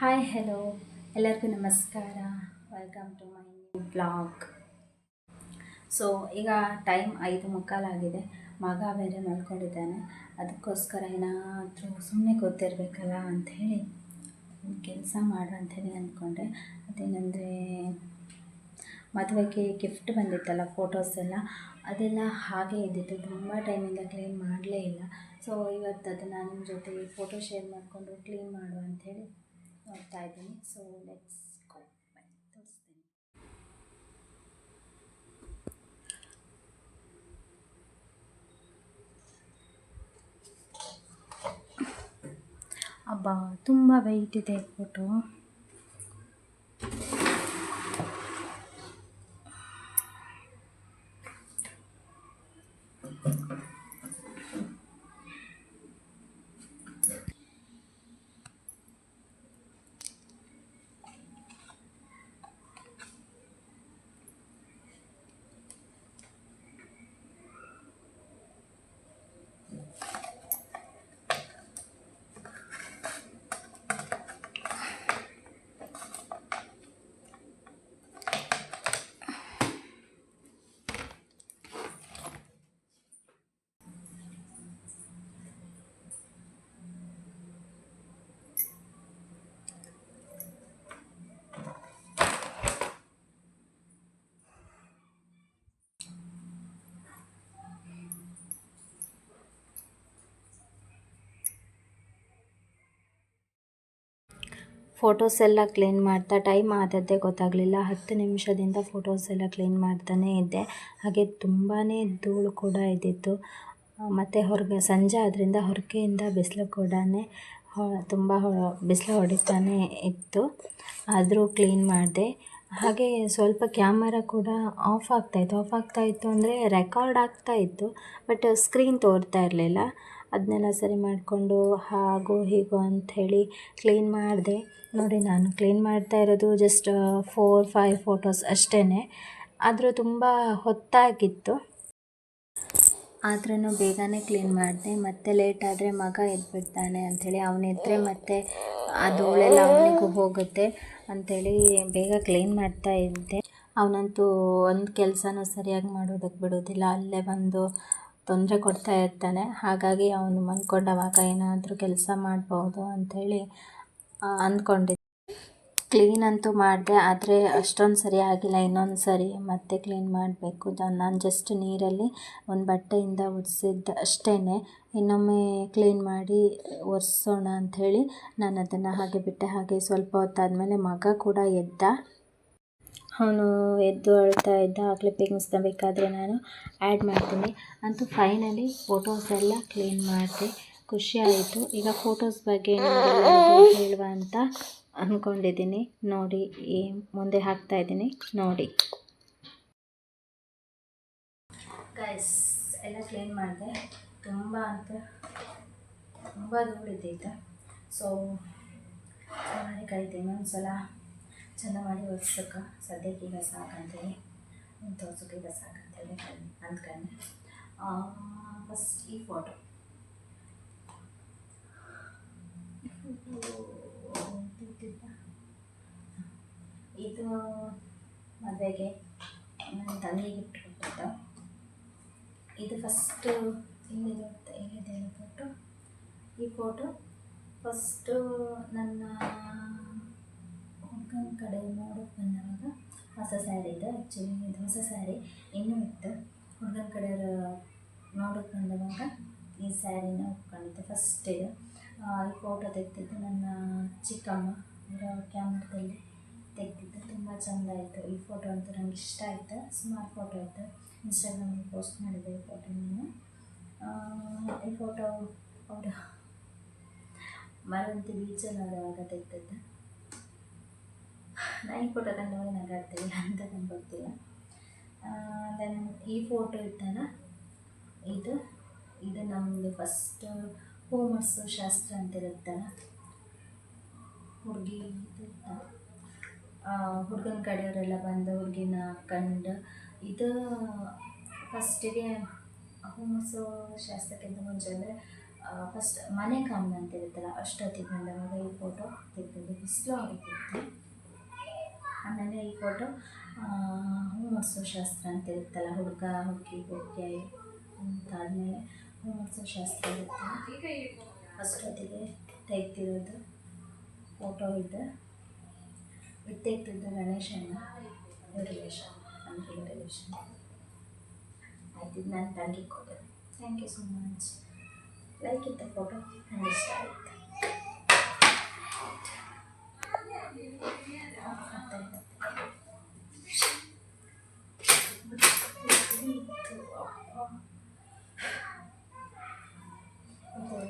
Hi hello ಎಲ್ಲರಿಗೂ ನಮಸ್ಕಾರ. Welcome to my new blog so ಈಗ ಟೈಮ್ ಐದು ಮುಕ್ಕಾಲಾಗಿದೆ ಮಗ ಬೇರೆ ಮಲ್ಕೊಂಡಿದ್ದಾನೆ. ಅದಕ್ಕೋಸ್ಕರ ಏನಾದರೂ ಸುಮ್ಮನೆ ಗೊತ್ತಿರಬೇಕಲ್ಲ ಅಂಥೇಳಿ ಕೆಲಸ ಅಂಥೇಳಿ ಅಂದ್ಕೊಂಡೆ. ಅದೇನಂದರೆ, ಮದುವೆಗೆ ಗಿಫ್ಟ್ ಬಂದಿತ್ತಲ್ಲ ಫೋಟೋಸ್ ಎಲ್ಲ. ಅದೆಲ್ಲ ಹಾಗೆ ಇದ್ದಿತ್ತು. ತುಂಬ ಟೈಮಿಂದ ಕ್ಲೀನ್ ಮಾಡಲೇ ಇಲ್ಲ. ಸೊ ಇವತ್ತು ಅದನ್ನು ನಿಮ್ಮ ಜೊತೆ ಫೋಟೋ ಶೇರ್ ಮಾಡಿಕೊಂಡು ಕ್ಲೀನ್ ಮಾಡು ಅಂಥೇಳಿ ನೋಡ್ತಾ ಇದ್ದೀನಿ ಸೊ ಲೆಟ್ಸ್ ಗೋ ತೋರಿಸ್ತೀನಿ ಅಬ್ಬಾ ತುಂಬ ವೆಯ್ಟ್ ಇದೆ ಫೋಟೋ ಫೋಟೋಸ್ ಎಲ್ಲ ಕ್ಲೀನ್ ಮಾಡ್ತಾ ಟೈಮ್ ಆದದ್ದೇ ಗೊತ್ತಾಗಲಿಲ್ಲ. ಹತ್ತು ನಿಮಿಷದಿಂದ ಫೋಟೋಸ್ ಎಲ್ಲ ಕ್ಲೀನ್ ಮಾಡ್ತಾನೇ ಇದ್ದೆ. ಹಾಗೆ ತುಂಬಾ ಧೂಳು ಕೂಡ ಇದ್ದಿತ್ತು. ಮತ್ತು ಹೊರಗೆ ಸಂಜೆ ಆದ್ದರಿಂದ ಹೊರಗೆಯಿಂದ ಬಿಸಿಲು ಕೂಡ ತುಂಬ ಬಿಸಿಲು ಹೊಡಿತಾನೆ ಇತ್ತು. ಆದರೂ ಕ್ಲೀನ್ ಮಾಡಿದೆ. ಹಾಗೆ ಸ್ವಲ್ಪ ಕ್ಯಾಮರಾ ಕೂಡ ಆಫ್ ಆಗ್ತಾಯಿತ್ತು ಆಫ್ ಆಗ್ತಾಯಿತ್ತು ಅಂದರೆ ರೆಕಾರ್ಡ್ ಆಗ್ತಾಯಿತ್ತು ಬಟ್ ಸ್ಕ್ರೀನ್ ತೋರ್ತಾ ಇರಲಿಲ್ಲ. ಅದನ್ನೆಲ್ಲ ಸರಿ ಮಾಡಿಕೊಂಡು ಹಾಗೂ ಹೀಗೋ ಅಂಥೇಳಿ ಕ್ಲೀನ್ ಮಾಡಿದೆ. ನೋಡಿ ನಾನು ಕ್ಲೀನ್ ಮಾಡ್ತಾ ಇರೋದು ಜಸ್ಟ್ ಫೋರ್ ಫೈವ್ ಫೋಟೋಸ್ ಅಷ್ಟೇ ಆದರೂ ತುಂಬ ಹೊತ್ತಾಗಿತ್ತು. ಆದ್ರೂ ಬೇಗನೆ ಕ್ಲೀನ್ ಮಾಡಿದೆ. ಮತ್ತೆ ಲೇಟ್ ಆದರೆ ಮಗ ಎದ್ಬಿಡ್ತಾನೆ ಅಂಥೇಳಿ. ಅವನಿದ್ರೆ ಮತ್ತೆ ಆ ಧೂಳೆಲ್ಲ ಅವನಿಗೂ ಹೋಗುತ್ತೆ ಅಂಥೇಳಿ ಬೇಗ ಕ್ಲೀನ್ ಮಾಡ್ತಾ ಇದ್ದೆ. ಅವನಂತೂ ಒಂದು ಕೆಲಸನೂ ಸರಿಯಾಗಿ ಮಾಡೋದಕ್ಕೆ ಬಿಡೋದಿಲ್ಲ. ಅಲ್ಲೇ ಬಂದು ತೊಂದರೆ ಕೊಡ್ತಾ ಇರ್ತಾನೆ. ಹಾಗಾಗಿ ಅವನು ಮಲ್ಕೊಂಡವಾಗ ಏನಾದರೂ ಕೆಲಸ ಮಾಡ್ಬೋದು ಅಂಥೇಳಿ ಅಂದ್ಕೊಂಡಿದ್ದೆ. ಕ್ಲೀನ್ ಅಂತೂ ಮಾಡಿದೆ, ಆದರೆ ಅಷ್ಟೊಂದು ಸರಿ ಆಗಿಲ್ಲ, ಇನ್ನೊಂದು ಸರಿ ಮತ್ತೆ ಕ್ಲೀನ್ ಮಾಡಬೇಕು. ನಾನು ಜಸ್ಟ್ ನೀರಲ್ಲಿ ಒಂದು ಬಟ್ಟೆಯಿಂದ ಒರೆಸಿದ್ದೆ ಅಷ್ಟೇ ಇನ್ನೊಮ್ಮೆ ಕ್ಲೀನ್ ಮಾಡಿ ಒರೆಸೋಣ ಅಂಥೇಳಿ ನಾನು ಅದನ್ನು ಹಾಗೆ ಬಿಟ್ಟೆ. ಹಾಗೆ ಸ್ವಲ್ಪ ಹೊತ್ತಾದಮೇಲೆ ಮಗ ಕೂಡ ಎದ್ದ. ಅವನು ಎದ್ದು ಅಳ್ತಾ ಇದ್ದ, ಆ ಕ್ಲಿಪ್ಪಿಂಗ್ಸ್ನ ಬೇಕಾದರೆ ನಾನು ಆ್ಯಡ್ ಮಾಡ್ತೀನಿ. ಅಂತೂ ಫೈನಲಿ ಫೋಟೋಸ್ ಎಲ್ಲ ಕ್ಲೀನ್ ಮಾಡಿದೆ. ಖುಷಿ ಆಯಿತು. ಈಗ ಫೋಟೋಸ್ ಬಗ್ಗೆ ಹೇಳುವ ಅಂತ ಅಂದ್ಕೊಂಡಿದ್ದೀನಿ ನೋಡಿ, ಈ ಮುಂದೆ ಹಾಕ್ತಾ ಇದ್ದೀನಿ. ನೋಡಿ. ಗೈಸ್ ಎಲ್ಲ ಕ್ಲೀನ್ ಮಾಡಿದೆ. ತುಂಬ ಅಂತ ತುಂಬ ಧೂಳಿದ್ದೈತೆ ಸೊ ಚೆನ್ನಾಗಿ ಒಂದು ಸಲ ಚೆಂದ ಮಾಡಿ ವರ್ಷಕ್ಕೆ ಸದ್ಯಕ್ಕೆ ಈಗ ಸಾಕಂತೇಳಿ ತೋರ್ಸೋಕೆ ಈಗ ಸಾಕಂತೇಳಿ ಅಂದ್ಕೊಂಡೆ. ಫಸ್ಟ್ ಈ ಫೋಟೋ ಇದು ಮದುವೆಗೆ ನನ್ನ ತಂದೆ ಗಿಫ್ಟ್ ಕೊಟ್ಟಿದ್ದು ಇದು ಫಸ್ಟು ಇಲ್ಲಿದೆ ಏನಿದೆ ಫೋಟೋ ಈ ಫೋಟೋ ಫಸ್ಟು ನನ್ನ ಹುಡ್ಗನ ಕಡೆ ನೋಡೋಕೆ ಬಂದಾಗ ಹೊಸ ಸ್ಯಾರಿ ಇದು. ಆ್ಯಕ್ಚುಲಿ ಇದು ಹೊಸ ಸ್ಯಾರಿ ಇನ್ನೂ ಇತ್ತು. ಹುಡುಗನ ಕಡೆಯವರು ನೋಡೋಕೆ ಬಂದಾಗ ಈ ಸ್ಯಾರಿನ ಉಟ್ಕೊಂಡಿದ್ದೆ ಫಸ್ಟ್ ಇದು. ಈ ಫೋಟೋ ತೆಗ್ದಿದ್ದು ನನ್ನ ಚಿಕ್ಕಮ್ಮ. ಅವರ ಕ್ಯಾಮ್ರದಲ್ಲಿ ತೆಗೆದಿದ್ದು ತುಂಬ ಚೆಂದ ಆಯಿತು. ಈ ಫೋಟೋ ಅಂತೂ ನಂಗೆ ಇಷ್ಟ ಆಯಿತು. ಸ್ಮಾರ್ಟ್ ಫೋಟೋ ಇತ್ತು ಇನ್ಸ್ಟಾಗ್ರಾಮಲ್ಲಿ ಪೋಸ್ಟ್ ಮಾಡಿದ್ದೆ ಈ ಫೋಟೋ ನಾನು. ಈ ಫೋಟೋ ಅವರು ಮರವಂತಿ ಬೀಚಲ್ಲಿ ನೋಡುವಾಗ ತೆಗೆದದ್ದು. ನಾನು ಫೋಟೋ ನೋಡಿ ನಗಾಡ್ತೀವಿ ಅಂತ ನಂಗೆ ಗೊತ್ತಿಲ್ಲ. ದೆನ್ ಈ ಫೋಟೋ ಇತ್ತಲ್ಲ, ಇದು ಇದು ನಮ್ಮದು ಫಸ್ಟ್ ಹೋಮರ್ಸು ಶಾಸ್ತ್ರ ಅಂತ ಇರುತ್ತಲ್ಲ ಹುಡುಗಿ ಹುಡುಗನ ಕಡೆಯವರೆಲ್ಲ ಬಂದು ಹುಡುಗಿನ ಕಂಡು, ಇದು ಫಸ್ಟಿಗೆ ಹೋಮರ್ಸ್ ಶಾಸ್ತ್ರಕ್ಕಿಂತ ಮುಂಚೆ ಅಂದರೆ ಫಸ್ಟ್ ಮನೆ ಕಾಮನ ಅಂತ ಇರುತ್ತಲ್ಲ ಅಷ್ಟೊತ್ತಿಗೆ ಬಂದವಾಗ ಈ ಫೋಟೋ ತೆಗೆದಿದ್ದು, ಬಿಸಿಲು ಹೊಡಿತಿತ್ತು ಆಮೇಲೆ ಈ ಫೋಟೋ ಹೂ ಮುಡ್ಸೋ ಶಾಸ್ತ್ರ ಅಂತ ಇರುತ್ತಲ್ಲ ಹುಡುಗ, ಹುಡುಗಿ ಹುಡುಗಿ ಅಂತಾದಮೇಲೆ ಹೂ ಮುಡ್ಸೋ ಶಾಸ್ತ್ರ ಇರುತ್ತೆ. ಅಷ್ಟೊತ್ತಿಗೆ ತೆಗ್ದಿರೋದು ಫೋಟೋ ಇದೆ. ಬಿಟ್ಟಿಟ್ಟಿದ್ದು ಗಣೇಶನ ರಿಲೇಷನ್ ಅಂದರೆ ರಿಲೇಷನ್ ಆಯ್ತು, ಇದು ನಾನು ತಂಗಿ ಕೊಟ್ಟೆ thank you so much like ಇತ್ತು ಫೋಟೋ ನನಗೆ ಇಷ್ಟ ಆಯಿತು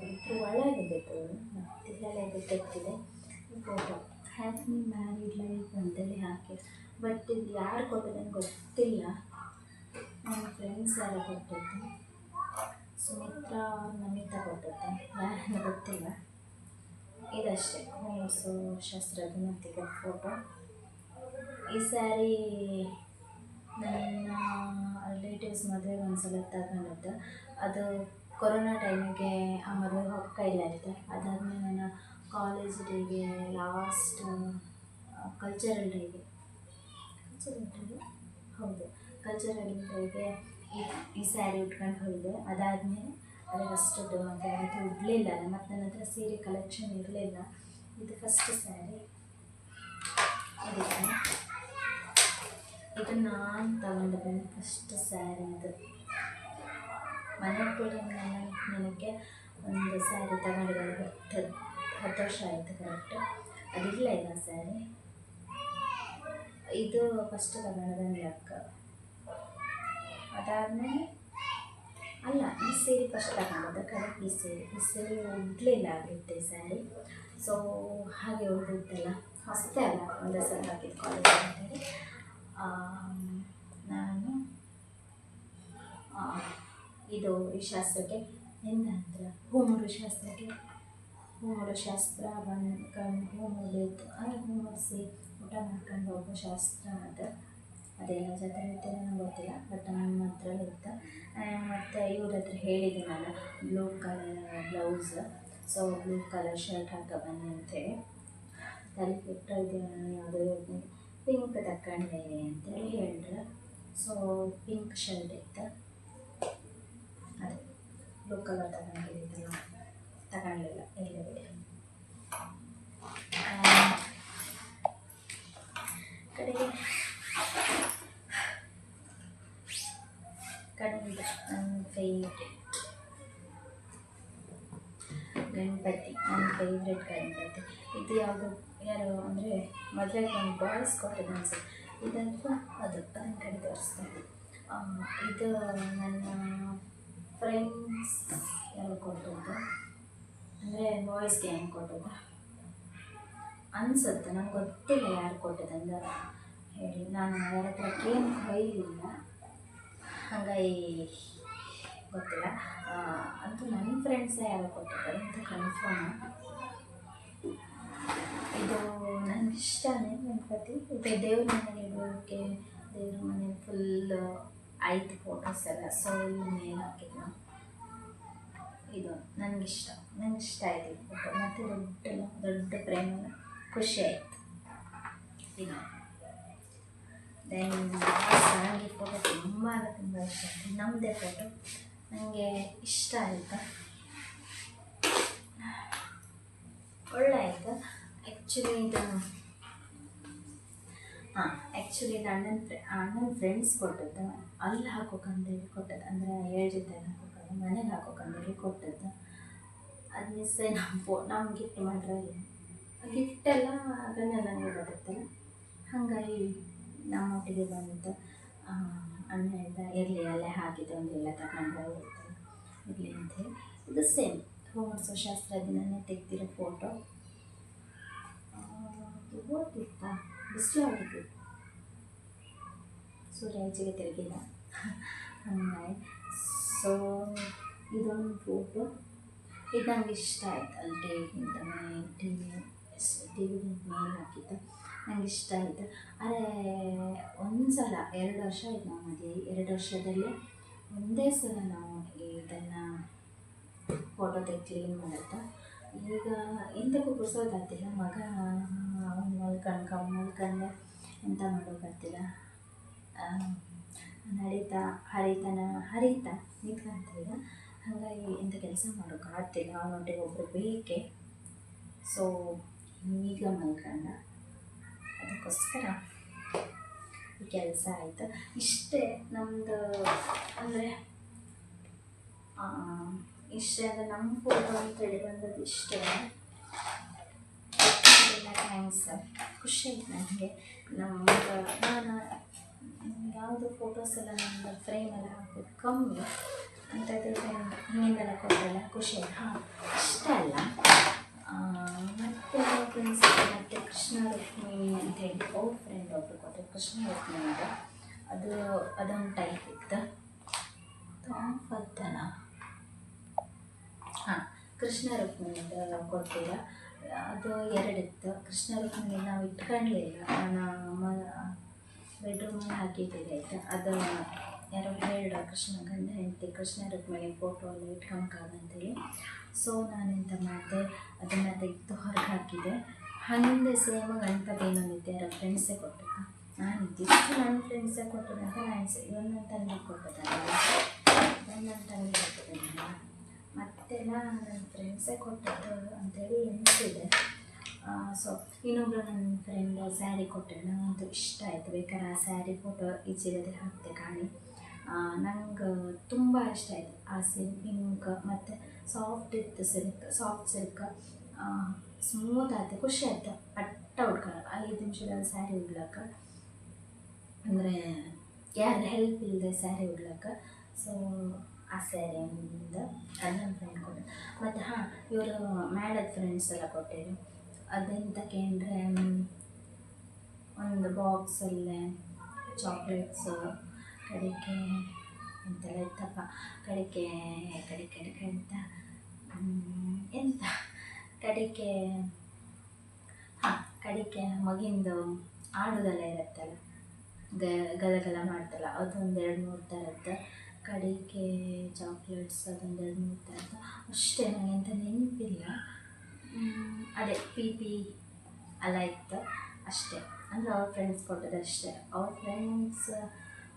ಇದು ಒಳಗಿದೆ ಇದು ತೆಗ್ದಿದೆ ಫೋಟೋ ಹ್ಯಾಪಿ ಮ್ಯಾರಿಡ್ ಲೈಫ್ ಅಂತೇಳಿ ಹಾಕಿ ಬಟ್ ಇದು ಯಾರು ಕೊಟ್ಟಿದ್ದು ಗೊತ್ತಿಲ್ಲ. ನನ್ನ ಫ್ರೆಂಡ್ಸ್ ಯಾರೋ ಕೊಟ್ಟಿದ್ದು ಸುಮಿತ್ರಾ ನಮಿತಾ ಕೊಟ್ಟದ್ದು ಯಾರನ್ನ ಗೊತ್ತಿಲ್ಲ. ಇದಷ್ಟೇ. ಸೊ ಶಾಸ್ತ್ರದ ತೆಗೆದ ಫೋಟೋ ಈ ಸಾರಿ ನನ್ನ ರಿಲೇಟಿವ್ಸ್ ಮದುವೆಗೆ ಒಂದ್ಸಲ ತಗೊಂಡಿದ್ದು ಅದು ಕೊರೋನಾ ಟೈಮಿಗೆ ಆ ಮದುವೆ ಹೋಗ್ತಾ ಇಲ್ಲ ಇರುತ್ತೆ ಅದಾದಮೇಲೆ ನನ್ನ ಕಾಲೇಜ್ ಡೇಗೆ ಲಾಸ್ಟ್ ಕಲ್ಚರಲ್ ಡೇಗೆ ಕಲ್ಚರಲ್ ಡೇಗೆ ಹೌದು. ಕಲ್ಚರಲ್ ಡೇಗೆ ಈ ಈ ಸ್ಯಾರಿ ಉಟ್ಕೊಂಡು ಹೋಗಿದೆ ಅದಾದಮೇಲೆ ಅದೇ ಫಸ್ಟದ್ದು ಮತ್ತು ಅದು ಇರಲಿಲ್ಲ. ಮತ್ತು ನನ್ನ ಹತ್ರ ಸೀರೆ ಕಲೆಕ್ಷನ್ ಇರಲಿಲ್ಲ. ಇದು ಫಸ್ಟ್ ಸ್ಯಾರಿ ಇದಕ್ಕೆ ಇದು ನಾನು ತಗೊಂಡಿದ್ದೆ. ಫಸ್ಟ್ ಸ್ಯಾರಿ ಇದು. ಮನೆ ಕೂಡ ನನಗೆ ಒಂದು ಸ್ಯಾರಿ ತಗೊಂಡಿದ್ದಾರೆ. ಹತ್ತು ಹತ್ತು ವರ್ಷ ಆಯಿತು ಕರೆಕ್ಟ್ ಅದಿಲ್ಲ ಈಗ ಸ್ಯಾರಿ ಇದು ಫಸ್ಟ್ ತಗೊಂಡಿದ್ದೆ ಲಕ್ ಅಕ್ಕ ಅದಾದಮೇಲೆ, ಅಲ್ಲ, ಈ ಸೀರೆ ಫಸ್ಟ್ ತಗೊಂಡಿದ್ದೆ ಕರೆಕ್ಟ್ ಈ ಸೀರೆ ಈ ಸೀರೆ ಉಡ್ಲಿಲ್ಲ ಆಗಿರುತ್ತೆ ಸ್ಯಾರಿ ಸೊ ಹಾಗೆ ಉಳಿದಿದ್ದಲ್ಲ ಹೊಸದೇ ಅಲ್ಲ, ಒಂದೇ ಸಲ ಹಾಕಿದ್ದು ಕಾಲೇಜ್ ಅಂತೇಳಿ. ನಾನು ಇದು ಈ ಶಾಸ್ತ್ರಕ್ಕೆ ಎಂದಂದ್ರೆ ಹೂ ಹೂಮೂರು ಶಾಸ್ತ್ರಕ್ಕೆ. ಮುಡೋ ಶಾಸ್ತ್ರ ಬಂದು ಕಣ್ ಹೂ ಮುಡಿದು ಅಂದರೆ ಹೂ ಊಟ ಮಾಡ್ಕೊಂಡು ಹೋಗೋ ಶಾಸ್ತ್ರ ಅದು. ಅದೇನೋ ಜೊತೆ ನನಗೆ ಗೊತ್ತಿಲ್ಲ ಬಟ್ ನಮ್ಮ ಹತ್ರ ಇತ್ತು ಮತ್ತು ಇವ್ರ ಹತ್ರ ಹೇಳಿದ್ದೆ ನಾನು blue colour blouse so blue colour shirt ಹಾಕ ಬನ್ನಿ ಅಂತೇಳಿ. ತಲೆ ಬಿಟ್ಟು ನಾನು, ಯಾವುದೋ ಪಿಂಕ್ ತಗೊಂಡೆ ಅಂತೇಳಿ ಹೇಳಿದ್ರು ಸೊ ಪಿಂಕ್ ಶರ್ಟ್ ಇತ್ತು. ಅದೇ ಬ್ಲೂ ಕಲರ್ ತಗೊಂಡಿದ್ದಲ್ಲ ತಗೊಳ್ಳಿಲ್ಲ, ಎಲ್ಲಿ ಬಿಡಿ. ಕಡೆಗೆ. ಕಡೆಗೆ ನನ್ನ ಫೇವ್ರೆಟ್ ಗಣಪತಿ, ನನ್ನ ಫೇವ್ರೆಟ್ ಗಣಪತಿ. ಇದು ಯಾವುದು, ಯಾರು ಅಂದರೆ, ಮೊದಲೇ ನಾನು ಬಾಯ್ಸ್ ಕೊಟ್ಟಿದ್ದು ಅನ್ಸುತ್ತೆ. ಇದಂತೂ ಅದು, ಅದನ್ನ ಕಡೆ ತೋರಿಸ್ತಾರೆ ಇದು ನನ್ನ ಫ್ರೆಂಡ್ಸ್ ಯಾರು ಕೊಟ್ಟದ್ದು? ಅಂದರೆ ಬಾಯ್ಸ್ಗೆ ಹೆಂಗೆ ಕೊಟ್ಟದ ಅನ್ಸುತ್ತೆ, ನಂಗೆ ಗೊತ್ತಿಲ್ಲ ಯಾರು ಕೊಟ್ಟದಂದ ಹೇಳಿ, ನಾನು ಯಾರ ಹತ್ರ ಕೇಳಿ ಹೊಯ್ಲಿಲ್ಲ ಹಾಗಾಗಿ ಗೊತ್ತಿಲ್ಲ. ಅಂತೂ ನನ್ನ ಫ್ರೆಂಡ್ಸೇ ಯಾರು ಕೊಟ್ಟಿದ್ದಾರೆ ಅಂತ ಕನ್ಫರ್ಮ್ ಇದು ನನ್ನ ಇಷ್ಟನೇ ಗಣಪತಿ. ಇದು ದೇವ್ರ ಮನೆಗೆ ಇಡೋಕ್ಕೆ ದೇವ್ರ ಮನೆ ಫುಲ್ ಐದು ಫೋಟೋಸ್ ಎಲ್ಲ ಸೊ ಇಲ್ಲಿ ಮೇಲೆ ಹಾಕಿದ್ದು ಇದು ನನಗಿಷ್ಟ ನಂಗೆ ಇಷ್ಟ ಆಯಿತು ಮತ್ತು ದೊಡ್ಡ ದೊಡ್ಡ ಪ್ರೇಮ ಖುಷಿ ಆಯಿತು. ಇದು. ದೆನ್ ನನಗೆ ಫೋಟೋ ತುಂಬ ತುಂಬ ಇಷ್ಟ ಆಯಿತು. ನಮ್ಮದೇ ಫೋಟೋ ನನಗೆ ಇಷ್ಟ ಆಯಿತು. ಒಳ್ಳೆ ಆಯಿತು. ಆ್ಯಕ್ಚುಲಿ ಇದು, ಹಾಂ ಆ್ಯಕ್ಚುಲಿ ಇದು ಅಣ್ಣನ ಫ್ರೆ ಅಣ್ಣನ ಫ್ರೆಂಡ್ಸ್ ಕೊಟ್ಟದ್ದು. ಅಲ್ಲಿ ಹಾಕೋಕಂದೇಳಿ ಕೊಟ್ಟದ್ದು. ಅಂದರೆ ಏಳು ಹಾಕೋಕಂದ್ರೆ ಮನೆಗೆ ಹಾಕೋಕಂದೇಳಿ ಕೊಟ್ಟದ್ದು. ಅದು ಮಿಸ್ ನಮ್ಮ ಫೋ ನಾವು ಗಿಫ್ಟ್ ಮಾಡ್ರೆ ಗಿಫ್ಟ್ ಎಲ್ಲ ಅದನ್ನೆಲ್ಲ ನನಗೆ ಬರುತ್ತಲ್ಲ ಹಾಗಾಗಿ ನಮ್ಮೊಟ್ಟಿಗೆ ಬಂದಿತ್ತು ಅಣ್ಣ ಹೇಳ್ದ ಇರಲಿ, ಅಲ್ಲೇ ಹಾಕಿದ್ದೆ ಒಂದೆಲ್ಲ ತಗೊಂಡು ಇರಲಿ ಅಂಥೇಳಿ ಇದು ಸೇಮ್ ಹೋಮರ್ಸೋ ಶಾಸ್ತ್ರ ದಿನನೇ ತೆಗ್ದಿರೋ ಫೋಟೋ ಓದ್ತಿತ್ತ? ಬಿಸಿಲು ಆಗಿತ್ತು. ಸೂರ್ಯ ಈಚೆಗೆ ತಿರುಗಿಲ್ಲ ಹಂಗಾಗಿ ಸೊ ಇದೊಂದು ಫೋಟೋ ಇದು ನನಗೆ ಇಷ್ಟ ಆಯಿತು. ಅಲ್ಲಿ ಟಿವಿಗಿಂತ ಮೇಲೆ ಟಿ ವಿ ಟಿ ವಿ ಮೇಲೆ ಹಾಕಿದ್ದು. ನನಗೆ ಇಷ್ಟ ಆಯಿತು. ಆದರೆ ಒಂದು ಸಲ ಎರಡು ವರ್ಷ ಆಯ್ತು ನಾವು ಮದುವೆ. ಎರಡು ವರ್ಷದಲ್ಲಿ ಒಂದೇ ಸಲ ನಾವು ಇದನ್ನು ಫೋಟೋ ತೆಗೆ ಕ್ಲೀನ್ ಮಾಡುತ್ತಾ. ಈಗ ಎಂತಕ್ಕೂ ಪುರ್ಸೋದಾಗ್ತಿಲ್ಲ ಮಗ ಮಲ್ಕೊಂಡು ಮಲ್ಕೊಂಡೆ ಎಂತ ಮಾಡೋಕ್ಕಾಗ್ತಿಲ್ಲ ನಡೀತಾ, ಹರಿತನ, ಹರಿತಾ ನಿಂತ್ಕೊಂತೀಗ ಹಾಗಾಗಿ ಎಂಥ ಕೆಲಸ ಮಾಡೋಕೆ ಆಗ್ತಿಲ್ಲ. ಅವನೊಟ್ಟಿಗೆ ಒಬ್ಬರು ಬೇಕೇ? ಸೊ ಈಗ ಮಲ್ಕೊಂಡ ಅದಕ್ಕೋಸ್ಕರ ಈ ಕೆಲಸ ಆಯಿತು. ಇಷ್ಟೇ ನಮ್ಮದು ಅಂದರೆ ಇಷ್ಟೇ ಅಂದರೆ ನಮ್ಮ ಫೋಟೋ ಅಂತೇಳಿ ಬಂದದ್ದು ಇಷ್ಟೇ. ಥ್ಯಾಂಕ್ಸ್ ಖುಷಿ ಆಯ್ತು ನನಗೆ. ನಮ್ಮ ನಾನು ಯಾವುದು ಫೋಟೋಸ್ ಎಲ್ಲ ನಮ್ಮದು ಫ್ರೇಮ್ ಎಲ್ಲ ಹಾಕೋದು? ಕಮ್ಮಿ. ಅಂತ ಫ್ರೇಮ್ ಹಿಂಗೆಲ್ಲ ಕೊಟ್ಟರೆಲ್ಲ ಖುಷಿ ಹಾಂ ಇಷ್ಟ ಅಲ್ಲ. ಮತ್ತೆ ಫ್ರೆಂಡ್ಸ್ ಮತ್ತು ಕೃಷ್ಣ ರುಕ್ಮಿಣಿ ಅಂತ ಹೇಳಿ ಅವ್ರ ಫ್ರೆಂಡ್ ಒಬ್ರು ಕೊಟ್ಟರು ಕೃಷ್ಣ ಅಂತ ಅದು, ಅದೊಂದು ಟೈಪ್ ಇತ್ತು. ತೊಂಬತ್ತನ ಹಾಂ ಕೃಷ್ಣ ರುಕ್ಮಿಣಿದು ಕೊಟ್ಟಿಲ್ಲ ಅದು ಎರಡಿತ್ತು ಕೃಷ್ಣ ರುಕ್ಮಿಣಿ ನಾವು ಇಟ್ಕೊಳ್ಳಲಿಲ್ಲ ನಾನು ಬೆಡ್ರೂಮಲ್ಲಿ ಹಾಕಿದ್ದೀರಿ, ಆಯಿತಾ? ಅದು ಯಾರೋ ಹೇಳ ಕೃಷ್ಣ ಗಂಡ ಹೆಂಡತಿ, ಕೃಷ್ಣ ರುಕ್ಮಿಣಿ ಫೋಟೋ ಎಲ್ಲ ಇಟ್ಕೊಂಬಂತೇಳಿ ಸೊ ನಾನೆಂತ ಮಾಡಿದೆ, ಅದನ್ನು ತೆಗೆದು ಹೊರಗೆ ಹಾಕಿದೆ. ಹನ್ನೊಂದೇ ಸೇಮ್ ಗಣಪತಿ ಇನ್ನೊಂದಿದ್ದೆ ಯಾರೋ ಫ್ರೆಂಡ್ಸೇ ಕೊಟ್ಟಿದ್ದ. ನಾನು ಇದ್ದಿಷ್ಟು ನನ್ನ ಫ್ರೆಂಡ್ಸೇ ಕೊಟ್ಟದಂತ ನಾನು ಸ ಇವನ್ನ ನನ್ನ ತಂಗಿ ಕೊಟ್ಟದಲ್ಲ ನನ್ನ ತಂಗಿ ಮತ್ತೆ ಮತ್ತೆಲ್ಲ ನನ್ನ ಫ್ರೆಂಡ್ಸೇ ಕೊಟ್ಟಿದ್ದು ಅಂತೇಳಿ ಎನಿಸಿದೆ ಸೊ ಇನ್ನೊಬ್ಬರು ನನ್ನ ಫ್ರೆಂಡ್ ಸ್ಯಾರಿ ಕೊಟ್ಟರೆ ನನಗಂತೂ ಇಷ್ಟ ಆಯಿತು. ಬೇಕಾದ್ರೆ ಆ ಸ್ಯಾರಿ ಫೋಟೋ ಈಚಿರದೆ ಹಾಕ್ತೆ ಕಾಣಿ. ನಂಗೆ ತುಂಬ ಇಷ್ಟ ಆಯಿತು. ಆ ಸಿಲ್ಕ್ ಪಿಂಕ್ ಮತ್ತು ಸಾಫ್ಟ್ ಇತ್ತು ಸಿಲ್ಕ್ ಸಾಫ್ಟ್ ಸಿಲ್ಕ್ ಸ್ಮೂತ್ ಆಯಿತು, ಖುಷಿ ಆಯಿತು. ಪಟ್ಟ ಉಡ್ಕೊಳ್ಳೋ ಐದು ನಿಮಿಷದಲ್ಲಿ ಸ್ಯಾರಿ ಉಡ್ಲಕ್ಕ. ಅಂದರೆ ಯಾರ್ದು ಹೆಲ್ಪ್ ಇಲ್ಲದೆ ಸ್ಯಾರಿ ಉಡ್ಲಕ್ಕ. ಸೊ ಆ ಸ್ಯಾರಿಯಿಂದ ಅದು ನನ್ನ ಫ್ರೆಂಡ್ ಕೊಟ್ಟೆ ಮತ್ತು ಹಾಂ, ಇವರು ಮ್ಯಾಡದ ಫ್ರೆಂಡ್ಸ್ ಎಲ್ಲ ಕೊಟ್ಟಿರು ಅದೆಂತಕ್ಕೆ ಕೇಂದ್ರ ಒಂದು ಬಾಕ್ಸಲ್ಲೇ ಚಾಕ್ಲೇಟ್ಸು, ಕಡಿಕೆ ಎಂತೆಲ್ಲ ಇತ್ತಪ್ಪ. ಕಡಿಕೆ ಕಡಿಕೆ ಕಡಿಕೆ ಅಂತ ಎಂತ? ಕಡಿಕೆ, ಹಾಂ, ಕಡಿಕೆ ಮಗಿಂದು ಆಡೋದೆಲ್ಲ ಇರುತ್ತಲ್ಲ, ಗ ಗಲಗಲ ಮಾಡ್ತಲ್ಲ, ಅದೊಂದು ಎರಡು ಮೂರು ಥರದ್ದು. ಕಡಿಕೆ, ಚಾಕ್ಲೇಟ್ಸ್ ಅದೊಂದು ಎರಡು ಮೂರು ಥರದ್ದು. ಅಷ್ಟೇ ನನಗೆ ಅಂತ ನೆನಪಿಲ್ಲ. ಅದೇ ಪಿ ಪಿ ಎಲ್ಲ ಇತ್ತು ಅಷ್ಟೇ. ಅಂದರೆ ಅವ್ರ ಫ್ರೆಂಡ್ಸ್ ಕೊಟ್ಟದ್ದು ಅಷ್ಟೇ. ಅವ್ರ ಫ್ರೆಂಡ್ಸ್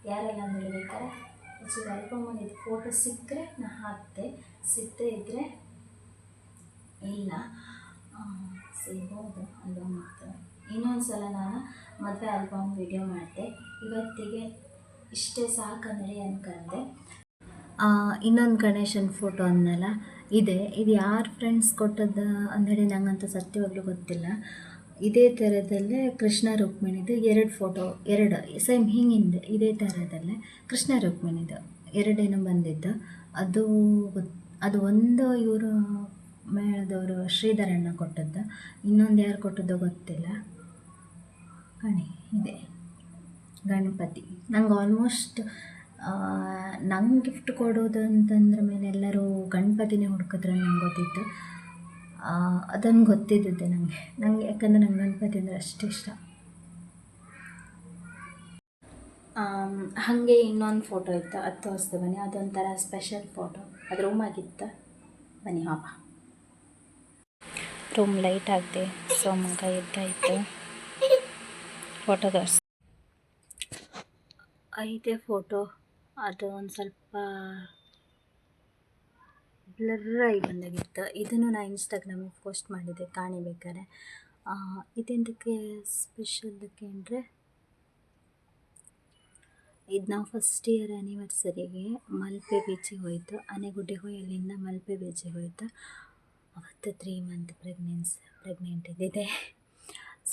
ಯಾರೆಲ್ಲ ಅಂತ ಬೇಕಾದ್ರೆ ಹೆಚ್ಚಿಗೆ ಆಲ್ಬಮ್ ಇದು ಫೋಟೋ ಸಿಕ್ಕರೆ ನಾ ಹಾಕ್ತೆ ಸಿಕ್ಕದೆ ಇದ್ದರೆ ಇಲ್ಲ. ಸಿಗ್ಬೋದು ಆಲ್ಬಮ್ ಇತ್ತು ಇನ್ನೊಂದು ಸಲ ನಾನು ಮದುವೆ ಆಲ್ಬಮ್ ವಿಡಿಯೋ ಮಾಡಿದೆ ಇವತ್ತಿಗೆ ಇಷ್ಟೇ ಸಾಕಂದರೆ ಅನ್ಕೊಂಡೆ ಇನ್ನೊಂದು ಗಣೇಶನ ಫೋಟೋ ಅಂದಲ್ಲ ಇದೆ. ಇದು ಯಾರು ಫ್ರೆಂಡ್ಸ್ ಕೊಟ್ಟದ್ದು ಅಂದೇಳಿ ನಂಗಂತೂ ಸತ್ಯವಾಗ್ಲೂ ಗೊತ್ತಿಲ್ಲ. ಇದೇ ಥರದಲ್ಲೇ ಕೃಷ್ಣ ರುಕ್ಮಿಣಿದು ಎರಡು ಫೋಟೋ ಎರಡು ಸೇಮ್ ಹಿಂಗಿಂದ, ಇದೇ ಥರದಲ್ಲೇ ಕೃಷ್ಣ ರುಕ್ಮಿಣಿದು ಎರಡೇನು ಬಂದಿದ್ದು. ಅದು ಅದು ಒಂದು ಇವರು ಮೇಳದವರು ಶ್ರೀಧರಣ್ಣ ಕೊಟ್ಟದ್ದು. ಇನ್ನೊಂದು ಯಾರು ಕೊಟ್ಟದ್ದು ಗೊತ್ತಿಲ್ಲ. ಕಣಿ, ಇದೆ. ಗಣಪತಿ. ನಂಗೆ ಆಲ್ಮೋಸ್ಟ್ ನಂಗೆ ಗಿಫ್ಟ್ ಕೊಡೋದು ಅಂತಂದ್ರ ಮೇಲೆ ಎಲ್ಲರೂ ಗಣಪತಿನೇ ಹುಡ್ಕಿದ್ರೆ ನಂಗೆ ಗೊತ್ತಿತ್ತು. ಅದನ್ನು ಗೊತ್ತಿದ್ದಿದ್ದೆ ನನಗೆ ನಂಗೆ ಯಾಕಂದರೆ ನಂಗೆ ಗಣಪತಿ ಅಂದರೆ ಅಷ್ಟು ಇಷ್ಟ. ಹಾಗೆ ಇನ್ನೊಂದು ಫೋಟೋ ಇತ್ತು. ಅದು ತೋರಿಸ್ದೆ ಬನ್ನಿ. ಅದೊಂಥರ ಸ್ಪೆಷಲ್ ಫೋಟೋ ಅದು ರೂಮಾಗಿತ್ತು ಬನ್ನಿ ಹಾಪ ರೂಮ್ ಲೈಟ್ ಆಗಿದೆ. ಸೊ ಮಗ ಎದ್ದಾಯಿತು. ಫೋಟೋ ತೋರಿಸ್. ಐದೇ ಫೋಟೋ ಅದು ಒಂದು ಸ್ವಲ್ಪ ಬ್ಲರ್ರಾಗಿ ಬಂದಾಗಿತ್ತು. ಇದನ್ನು ನಾನು ಇನ್ಸ್ಟಾಗ್ರಾಮಿಗೆ ಪೋಸ್ಟ್ ಮಾಡಿದ್ದೆ ಕಾಣಿಬೇಕಾದ್ರೆ ಇದೆಂತಕ್ಕೆ ಸ್ಪೆಷಲ್ದಕ್ಕೆ ಅಂದರೆ, ಇದು ನಾವು ಫಸ್ಟ್ ಇಯರ್ ಆ್ಯನಿವರ್ಸರಿಗೆ ಮಲ್ಪೆ ಬೀಚಿಗೆ ಹೋಯಿತು. ಆನೆಗುಡ್ಡೆಗೆ ಹೋಗಿ ಅಲ್ಲಿಂದ ಮಲ್ಪೆ ಬೀಚಿಗೆ ಹೋಯಿತು. ಅವತ್ತು ತ್ರೀ ಮಂತ್ ಪ್ರೆಗ್ನೆನ್ಸ್ ಪ್ರೆಗ್ನೆಂಟ್ ಇದ್ದಿದೆ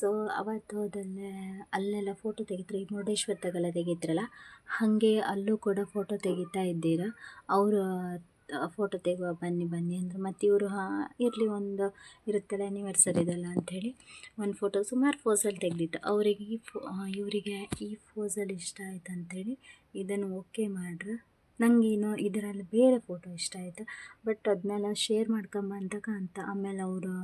ಸೊ ಅವತ್ತು ಹೋದಲ್ಲೇ ಅಲ್ಲೆಲ್ಲ ಫೋಟೋ ತೆಗಿತಾರೆ. ಮುರುಡೇಶ್ವರ ತಗಲ ತೆಗಿದ್ರಲ್ಲ ಹಾಗೆ ಅಲ್ಲೂ ಕೂಡ ಫೋಟೋ ತೆಗಿತಾ ಇದ್ದೀರ? ಅವರು ಫೋಟೋ ತೆಗುವ ಬನ್ನಿ ಬನ್ನಿ ಅಂದರು ಮತ್ತು ಇವರು, ಹಾಂ, ಇರಲಿ ಒಂದು ಇರುತ್ತಲ್ಲ ಆ್ಯನಿವರ್ಸರಿದಲ್ಲ ಅಂಥೇಳಿ ಒಂದು ಫೋಟೋ ಸುಮಾರು ಫೋಸಲ್ಲಿ ತೆಗೆದಿತ್ತು ಅವರಿಗೆ ಈ ಫೋ ಇವರಿಗೆ ಈ ಫೋಸಲ್ಲಿ ಇಷ್ಟ ಆಯ್ತು ಅಂಥೇಳಿ ಇದನ್ನು ಓಕೆ ಮಾಡ್ರು. ನನಗೇನು ಇದರಲ್ಲಿ ಬೇರೆ ಫೋಟೋ ಇಷ್ಟ ಆಯಿತು. ಬಟ್ ಅದನ್ನೆಲ್ಲ ಶೇರ್ ಮಾಡ್ಕೊಂಬ ಅಂತ ಆಮೇಲೆ ಅವರು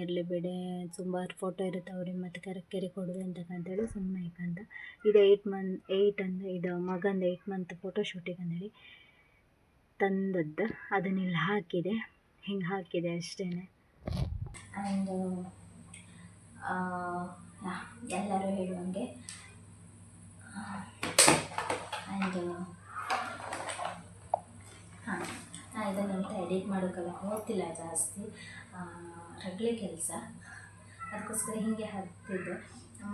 ಇರಲಿ ಬಿಡಿ ಸುಮಾರು ಫೋಟೋ ಇರುತ್ತೆ ಅವ್ರಿಗೆ, ಮತ್ತೆ ಕರೆಕ್ಟ್ ಕೊಡೋದು ಅಂತ ಅಂತೇಳಿ ಸುಮ್ಮನೆ ಯಾಕಂತ ಇದು ಏಯ್ಟ್ ಮಂತ್ ಏಯ್ಟ್ ಅಂದರೆ ಇದು ಮಗಂದು ಏಯ್ಟ್ ಮಂತ್ ಫೋಟೋ ಶೂಟಿಗೆ ಅಂದೇಳಿ ತಂದದ್ದು. ಅದನ್ನ ಇಲ್ಲಿ ಹಾಕಿದೆ. ಹಿಂಗೆ ಹಾಕಿದೆ ಅಷ್ಟೇ ಆ್ಯಂಡ್ ಎಲ್ಲರೂ ಹೇಳುವಂಗೆ ಆ್ಯಂಡ್ ಹಾಂ ನಾನು ಇದನ್ನು ಎಡಿಟ್ ಮಾಡೋಕ್ಕೆಲ್ಲ ಹೋಗ್ತಿಲ್ಲ ಜಾಸ್ತಿ. ರಗಳೆ ಕೆಲಸ. ಅದಕ್ಕೋಸ್ಕರ ಹೀಗೆ ಹಾಕ್ತಿದ್ದೆ.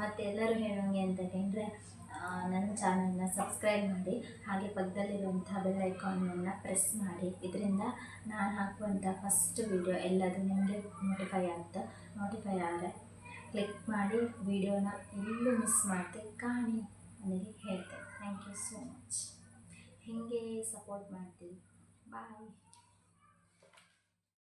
ಮತ್ತು ಎಲ್ಲರೂ ಹೇಳೋಂಗೆ ಅಂತ ಕೇಳಿದ್ರೆ ನನ್ನ ಚಾನಲ್ನ ಸಬ್ಸ್ಕ್ರೈಬ್ ಮಾಡಿ, ಹಾಗೆ ಪಕ್ಕದಲ್ಲಿರುವಂಥ ಬೆಲ್ ಐಕಾನನ್ನು ಪ್ರೆಸ್ ಮಾಡಿ. ಇದರಿಂದ ನಾನು ಹಾಕುವಂಥ ಫಸ್ಟ್ ವಿಡಿಯೋ ಎಲ್ಲದೂ ನಿಮಗೆ ನೋಟಿಫೈ ಆಗುತ್ತೆ ನೋಟಿಫೈ ಆದರೆ ಕ್ಲಿಕ್ ಮಾಡಿ ವಿಡಿಯೋನ ಎಲ್ಲೂ ಮಿಸ್ ಮಾಡ್ತೆ ಕಾಣಿ ನನಗೆ ಹೇಳ್ತೆ ಥ್ಯಾಂಕ್ ಯು ಸೋ ಮಚ್ ಹೀಗೆ ಸಪೋರ್ಟ್ ಮಾಡ್ತೀವಿ. ಬಾಯ್